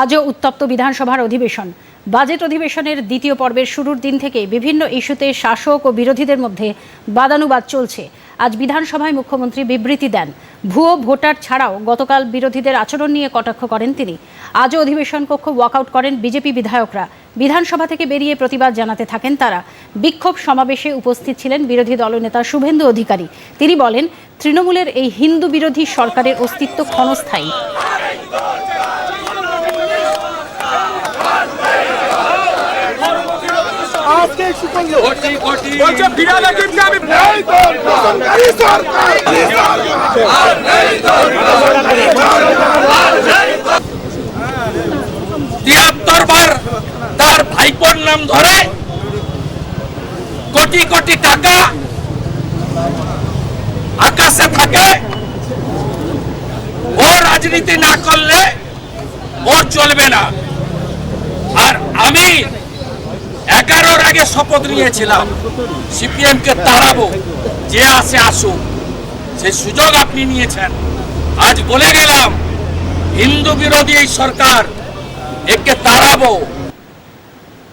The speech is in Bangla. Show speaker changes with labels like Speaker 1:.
Speaker 1: আজও উত্তপ্ত বিধানসভার অধিবেশন। বাজেট অধিবেশনের দ্বিতীয় পর্বের শুরুর দিন থেকে বিভিন্ন ইস্যুতে শাসক ও বিরোধীদের মধ্যে বাদানুবাদ চলছে। আজ বিধানসভায় মুখ্যমন্ত্রী বিবৃতি দেন, ভুয়ো ভোটার ছাড়াও গতকাল বিরোধীদের আচরণ নিয়ে কটাক্ষ করেন তিনি। আজও অধিবেশন কক্ষ ওয়াকআউট করেন বিজেপি বিধায়করা। বিধানসভা থেকে বেরিয়ে প্রতিবাদ জানাতে থাকেন তারা। বিক্ষোভ সমাবেশে উপস্থিত ছিলেন বিরোধী দলনেতা শুভেন্দু অধিকারী। তিনি বলেন, তৃণমূলের এই হিন্দু বিরোধী সরকারের অস্তিত্ব ক্ষণস্থায়ী।
Speaker 2: আজকে বলছে হাকিমকে আমি
Speaker 3: তিয়াত্তর বার তার ভাইপোর নাম ধরে কোটি কোটি টাকা আকাশে থাকে। ও রাজনীতি না করলে ও চলবে না। আগে শপথ নিয়েছিলাম। সিপিএম কে তাড়াবো, যে আসে আসুক। সেই সুযোগ আপনি নিয়েছেন। আজ বলে গেলাম, হিন্দু বিরোধী এই সরকার একে তাড়াবো।